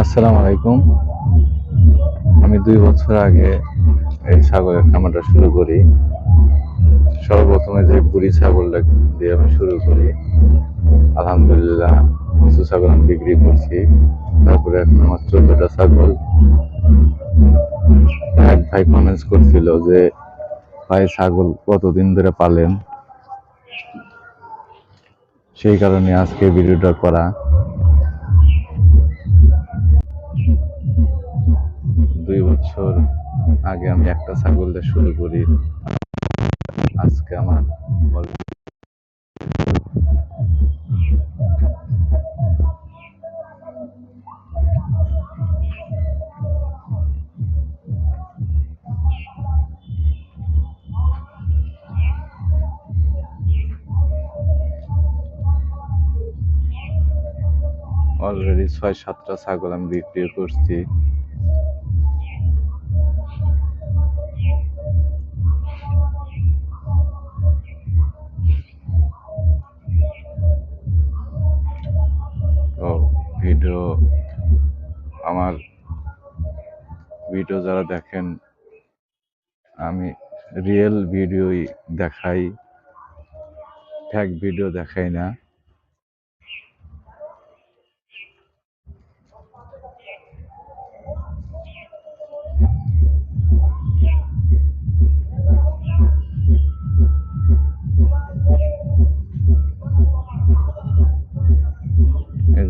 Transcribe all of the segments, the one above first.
আসসালামু আলাইকুম। আমি দুই বছর আগে এই ছাগলের খামারটা শুরু করি। সর্বপ্রথমে যে বুড়ি ছাগলটা দিয়ে আমি শুরু করি, আলহামদুলিল্লাহ কিছু ছাগল আমি বিক্রি করছি। তারপরে এখন আমার চোদ্দটা ছাগল। এক ভাই কমেন্টস করছিল যে, ভাই, ছাগল কতদিন ধরে পালেন? সেই কারণে আজকে ভিডিওটা করা। আগে আমি একটা ছাগল দিয়ে শুরু করি। আজকে আমার অলরেডি ছয় সাতটা ছাগল আমি বিক্রি করছি। ভিডিও আমার ভিডিও যারা দেখেন আমি রিয়েল ভিডিওই দেখাই ফ্যাক ভিডিও দেখাই না।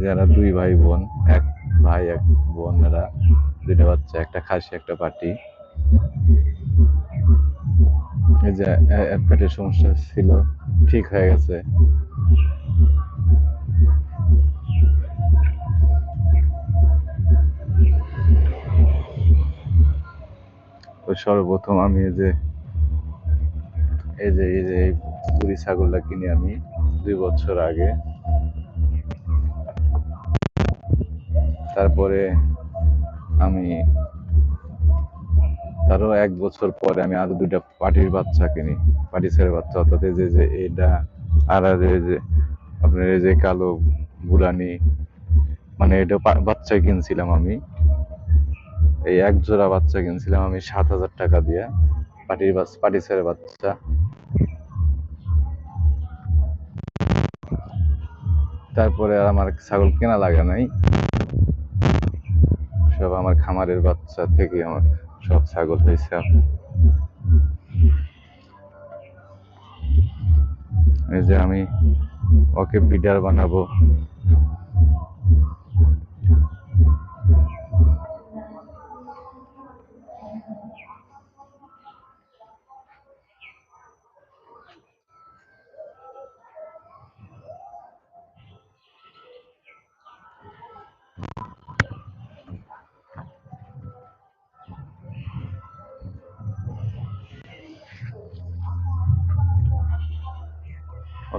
এই যে এরা দুই ভাই বোন, এক ভাই, এক বোন এরা দুইটা বাচ্চা, একটা খাসি, একটা পাটি এই যে পেটের সমস্যা ছিল, ঠিক হয়ে গেছে। সর্বপ্রথম আমি এই যে এই যে এই যে, এই বুড়ি ছাগলটা কিনি আমি দুই বছর আগে। তারপরে আমি তারও এক বছর পরে আমি আরও দুইটা পাটির বাচ্চা কিনি পাটি ছেড়ে বাচ্চা। অর্থাৎ যে যে এইটা আর যে আপনার এই যে কালো বুড়ানি মানে এটা বাচ্চা কিনছিলাম আমি। এই এক জোড়া বাচ্চা কিনছিলাম আমি সাত হাজার টাকা দিয়ে পাটির বাচ্চা পাটি ছেড়ে বাচ্চা। তারপরে আমার ছাগল কেনা লাগে নাই। সব আমার খামারের বাচ্চা থেকে আমার সব ছাগল হয়েছে এই যে আমি ওকে বিডার বানাবো।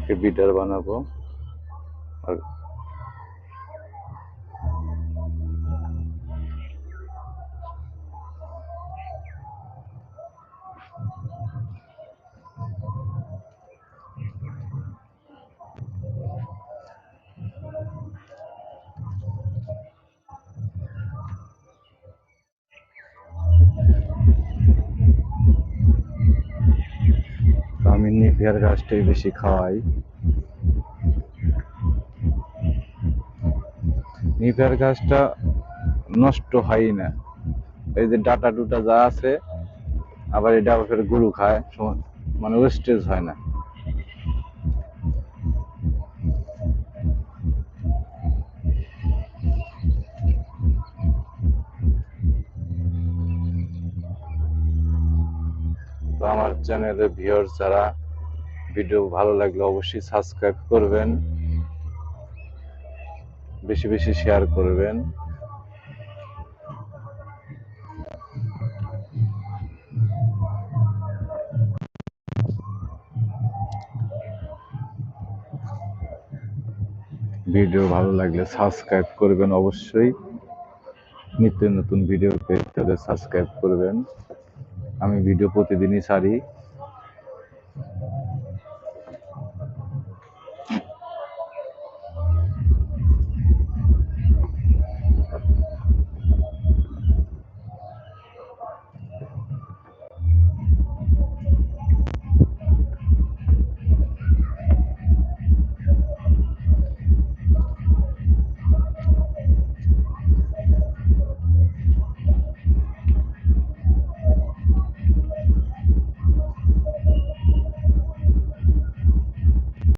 ওকে বিডার বানাবো আর তো আমি নিপিয়ার গাছটাই বেশি খাওয়াই। নিপিয়ার গাছটা নষ্ট হয় না। এই যে ডাটা ডুটা যা আছে, আবার এটা আবার ফের গরু খায় মানে ওয়েস্টেজ হয় না। আমার চ্যানেলের ভিউয়ার্স যারা ভিডিও ভালো লাগলে অবশ্যই সাবস্ক্রাইব করবেন। বেশি বেশি শেয়ার করবেন। ভিডিও ভালো লাগলে সাবস্ক্রাইব করবেন অবশ্যই। নিত্য নতুন ভিডিও পেতে হলে সাবস্ক্রাইব করবেন। আমি ভিডিও প্রতিদিনই ছাড়ি।